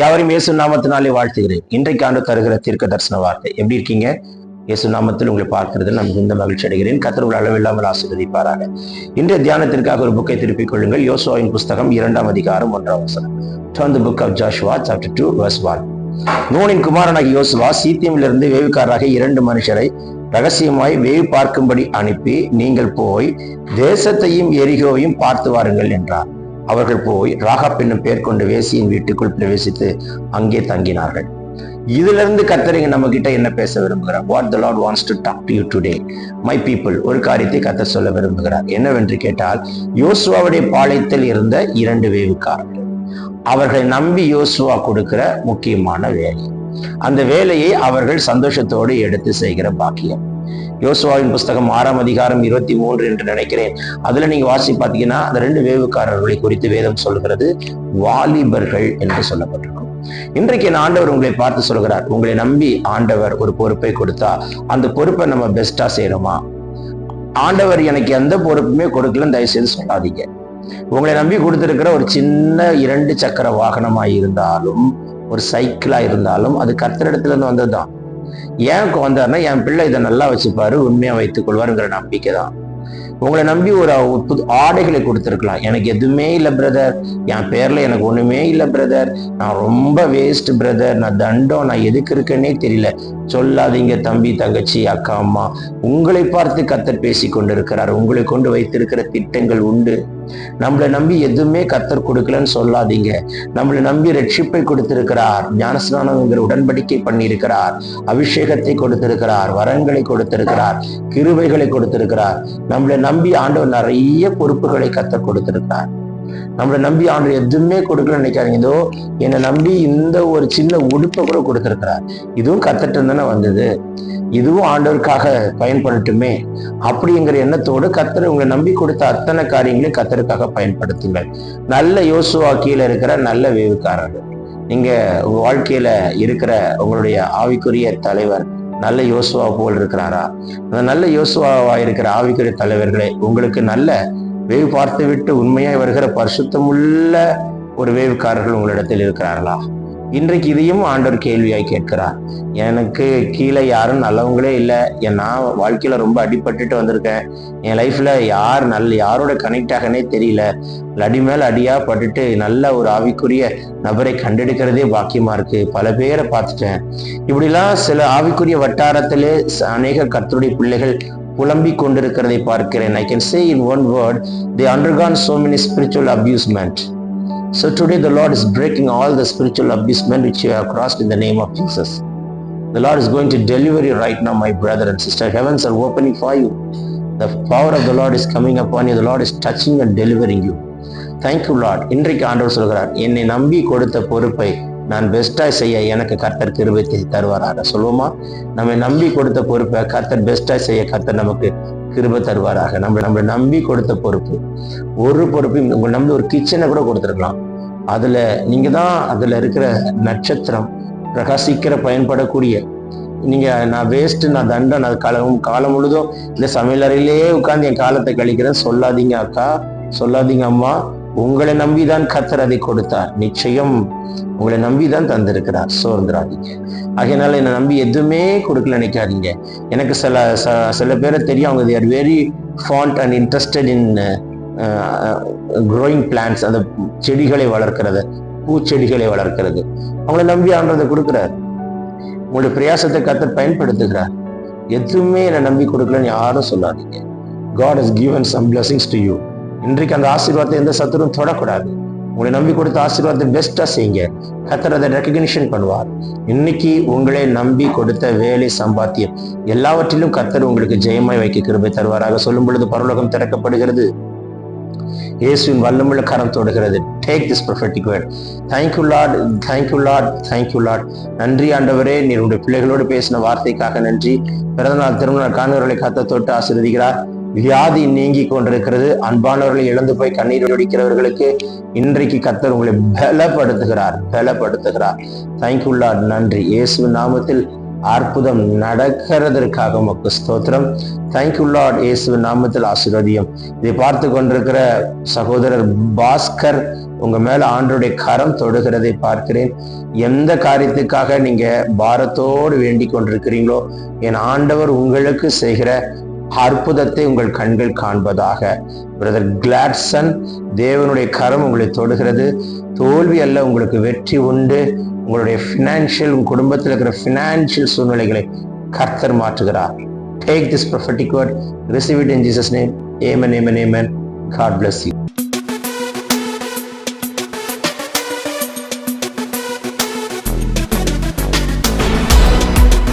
யாவரையும் இயேசு நாமத்தினாலே வாழ்த்துகிறேன். இன்றைக்கு ஆண்டு தருகிற தீர்க்க தரிசன வார்த்தை. எப்படி இருக்கீங்க? இயேசு நாமத்தில் உங்களை பார்க்கிறது நான் மிகுந்த மகிழ்ச்சி அடைகிறேன். கத்தர்கள் அளவில்லாமல் ஆசீர்வதிப்பாராக. இன்றைய தியானத்திற்காக ஒரு புக்கை திருப்பிக் கொள்ளுங்கள். யோசுவாவின் புஸ்தகம் இரண்டாம் அதிகாரம் ஒன்றாம் வசனம். Turn the book of Joshua chapter 2 verse 1 நூனின் குமாரனாகி யோசுவா சீத்தியமிலிருந்து வேவுக்காரராக இரண்டு மனுஷரை ரகசியமாய் வேவு பார்க்கும்படி அனுப்பி நீங்கள் போய் தேசத்தையும் எரிகோவையும் பார்த்து வாருங்கள் என்றார். அவர்கள் போய் ராகப் என்னும் பேர் கொண்டு வேசியின் வீட்டுக்குள் பிரவேசித்து அங்கே தங்கினார்கள். இதுல இருந்து கத்தரிங்க நம்ம கிட்ட என்ன பேச விரும்புகிறார்? What the Lord wants to talk to you today my people ஒரு காரியத்தை கத்த சொல்ல விரும்புகிறார். என்னவென்று கேட்டால் யோசுவாவுடைய பாளையத்தில் இருந்த இரண்டு வேவுக்காரர்கள். அவர்களை நம்பி யோசுவா கொடுக்கிற முக்கியமான வேலை. அந்த வேலையை அவர்கள் சந்தோஷத்தோடு எடுத்து செய்கிற பாக்கியம். யோசுவாவின் புஸ்தகம் ஆறாம் அதிகாரம் இருபத்தி மூன்று என்று நினைக்கிறேன். அதுல நீங்க வாசி பார்த்தீங்கன்னா அந்த ரெண்டு வேவுக்காரர்களை குறித்து வேதம் சொல்கிறது வாலிபர்கள் என்று சொல்லப்பட்டிருக்கும். இன்றைக்கு என் ஆண்டவர் உங்களை பார்த்து சொல்கிறார் உங்களை நம்பி ஆண்டவர் ஒரு பொறுப்பை கொடுத்தா அந்த பொறுப்பை நம்ம பெஸ்டா செய்யறோமா ஆண்டவர் எனக்கு எந்த பொறுப்புமே கொடுக்கலன்னு தயவு செய்து சொல்லாதீங்க. உங்களை நம்பி கொடுத்துருக்கிற ஒரு சின்ன இரண்டு சக்கர வாகனமா இருந்தாலும் ஒரு சைக்கிளா இருந்தாலும் அது கர்த்தரிடத்துல இருந்து வந்ததுதான். ஏன் வந்தாருன்னா என் பிள்ளை இதை நல்லா வச்சுப்பாரு உண்மையா வைத்துக் கொள்வாருங்கிற நம்பிக்கை தான் உங்களை நம்பி ஒரு புது ஆடைகளை கொடுத்துருக்கலாம். எனக்கு எதுவுமே இல்லை பிரதர் என் பேர்ல எனக்கு ஒண்ணுமே இல்லை பிரதர் நான் ரொம்ப வேஸ்ட் பிரதர் நான் தண்டம் நான் எதுக்கு இருக்கேன்னே தெரியல. சொல்லாதீங்க தம்பி தங்கச்சி அக்கா அம்மா. உங்களை பார்த்து கத்தர் பேசி கொண்டிருக்கிறார். உங்களை கொண்டு வைத்திருக்கிற திட்டங்கள் உண்டு. நம்மளை நம்பி எதுவுமே கத்தர் கொடுக்கலன்னு சொல்லாதீங்க. நம்மளை நம்பி ரட்சிப்பை கொடுத்திருக்கிறார். ஞானஸ்நானங்கிற உடன்படிக்கை பண்ணியிருக்கிறார். அபிஷேகத்தை கொடுத்திருக்கிறார். வரங்களை கொடுத்திருக்கிறார். கிருவைகளை கொடுத்திருக்கிறார். நம்மளை நம்பி ஆண்டவர் நிறைய பொறுப்புகளை கத்த கொடுத்திருக்கிறார் நம்மளை நம்பி ஆண்டவர் எதுவுமே கொடுக்கலன்னு நினைக்காதீங்க. இதோ என்னை நம்பி இந்த ஒரு சின்ன உடுப்பை கூட கொடுத்திருக்கிறார். இதுவும் கத்துட்டு தானே வந்தது. இதுவும் ஆண்டவருக்காக பயன்படட்டுமே. அப்படிங்கிற எண்ணத்தோடு கத்தர் உங்களை நம்பி கொடுத்த அத்தனை காரியங்களையும் கத்தருக்காக பயன்படுத்துங்கள். நல்ல யோசுவா கீழே இருக்கிற நல்ல வேவுக்காரர்கள். நீங்க உங்க வாழ்க்கையில இருக்கிற உங்களுடைய ஆவிக்குரிய தலைவர் நல்ல யோசுவா போல் இருக்கிறாரா? அந்த நல்ல யோசுவாவா இருக்கிற ஆவிக்குரிய தலைவர்களே உங்களுக்கு நல்ல வேவு பார்த்து விட்டு உண்மையாய் வருகிற பரிசுத்தமுள்ள ஒரு வேவுக்காரர்கள் உங்களிடத்தில் இருக்கிறார்களா? இன்றைக்கு இதையும் ஆண்டவர் கேள்வியாய் கேட்கிறார். எனக்கு கீழே யாரும் நல்லவங்களே இல்லை. என் நான் வாழ்க்கையில ரொம்ப அடிபட்டுட்டு வந்திருக்கேன். என் லைஃப்ல யார் நல்ல யாரோட கனெக்ட் ஆகனே தெரியல. அடி மேல அடியா பட்டுட்டு நல்ல ஒரு ஆவிக்குரிய நபரை கண்டெடுக்கிறதே பாக்கியமா இருக்கு. பல பேரை பார்த்துட்டேன். இப்படிலாம் சில ஆவிக்குரிய வட்டாரத்திலே அநேக கர்த்தருடைய பிள்ளைகள் புலம்பிக் கொண்டிருக்கிறதை பார்க்கிறேன். I can say in one word the undergone so many spiritual abusement So today the Lord is breaking all the spiritual abusement which you have crossed in the name of Jesus. The Lord is going to deliver you right now, my brother and sister. Heavens are opening for you. The power of the Lord is coming upon you. The Lord is touching and delivering you. Thank you Lord இன்றைக்கு ஆண்டவர் சொல்கிறார் என்னை நம்பி கொடுத்த பொறுப்பை நான் பெஸ்ட்டாக செய்ய எனக்கு கர்த்தர் கிருபை தருவாராக சொல்லுவோமா நம்மை நம்பி கொடுத்த பொறுப்பை கர்த்தர் பெஸ்ட்டாக செய்ய கர்த்தர் நமக்கு கிருப தருவாராக. நம்ம நம்மளை நம்பி கொடுத்த பொறுப்பு. ஒரு பொறுப்பையும் உங்களை நம்பி ஒரு கிச்சனை கூட கொடுத்துருக்கலாம். அதில் நீங்கள் தான் அதில் இருக்கிற நட்சத்திரம் பிரகாசிக்கிற பயன்படக்கூடிய. நீங்கள் நான் வேஸ்ட்டு நான் தண்டம் நான் காலம் காலம் முழுதும் இந்த சமையலறையிலேயே உட்காந்து என் காலத்தை கழிக்கிறேன் சொல்லாதீங்க அக்கா. சொல்லாதீங்க அம்மா. உங்களை நம்பிதான் கத்தர் அதை கொடுத்தார். நிச்சயம் உங்களை நம்பிதான் தந்திருக்கிறார். சோர்ந்துராதீங்க. ஆகையினால என்னை நம்பி எதுவுமே கொடுக்கல நினைக்காதீங்க. எனக்கு சில சில பேரை தெரியும். அவங்க they're very fond and interested in growing plants அந்த செடிகளை வளர்க்கிறது பூச்செடிகளை வளர்க்கிறது. அவங்கள நம்பி ஆண்டதை கொடுக்குறாரு. உங்களுடைய பிரயாசத்தை கத்தர் பயன்படுத்துகிறார். எதுவுமே என்னை நம்பி கொடுக்கலன்னு யாரும் சொல்லாதீங்க. God has given some blessings to you இன்றைக்கு அந்த ஆசீர்வாதத்தை எந்த சத்துரும் தொடக்கூடாது. உங்களை நம்பி கொடுத்த ஆசீர்வாதத்தை பெஸ்டா செய்யுங்க. கத்தர் அதை ரெக்கக்னிஷன் பண்ணுவார். இன்னைக்கு உங்களை நம்பி கொடுத்த வேலை சம்பாத்தியம். எல்லாவற்றிலும் கத்தர் உங்களுக்கு ஜெயமாய் வைக்க கிருபை தருவாராக. சொல்லும் பொழுது பரலோகம் திறக்கப்படுகிறது. இயேசுவின் வல்லமுள்ள கரம் தொடுகிறது. Take this prophetic word thank you Lord thank you Lord thank you Lord நன்றி ஆண்டவரே. நீர் உங்களுடைய பிள்ளைகளோடு பேசின வார்த்தைக்காக நன்றி. பிறந்தநாள் திருமண காணவர்களை கத்த தொட்டு ஆசீர்வதிக்கிறார். வியாதி நீங்கி கொண்டிருக்கிறது. அன்பானவர்களை இழந்து போய் கண்ணீர் ஒடிக்கிறவர்களுக்கு இன்றைக்கு கத்தர் உங்களை பலப்படுத்துகிறார் பலப்படுத்துகிறார். தேங்க்யூல்லா நன்றி. இயேசு நாமத்தில் அற்புதம் நடக்கிறதற்காக உமக்கு ஸ்தோத்திரம். தேங்க்யூ இயேசு நாமத்தில் ஆசீர்வதியம். இதை பார்த்து கொண்டிருக்கிற சகோதரர் பாஸ்கர் உங்க மேல ஆண்டுடைய கரம் தொடுகிறதை பார்க்கிறேன். எந்த காரியத்துக்காக நீங்க பாரத்தோடு வேண்டிக் கொண்டிருக்கிறீங்களோ என் ஆண்டவர் உங்களுக்கு செய்கிற அற்புதத்தை உங்கள் கண்கள் காண்பதாக. பிரதர் கிளாட்சன் தேவனுடைய கரம் உங்களை தொடுகிறது. தோல்வி அல்ல உங்களுக்கு வெற்றி உண்டு. உங்களுடைய ஃபினான்ஷியல் உங்கள் குடும்பத்தில் இருக்கிற ஃபினான்ஷியல் சூழ்நிலைகளை கர்த்தர் மாற்றுகிறார். Take this prophetic word receive it in Jesus name amen amen amen God bless you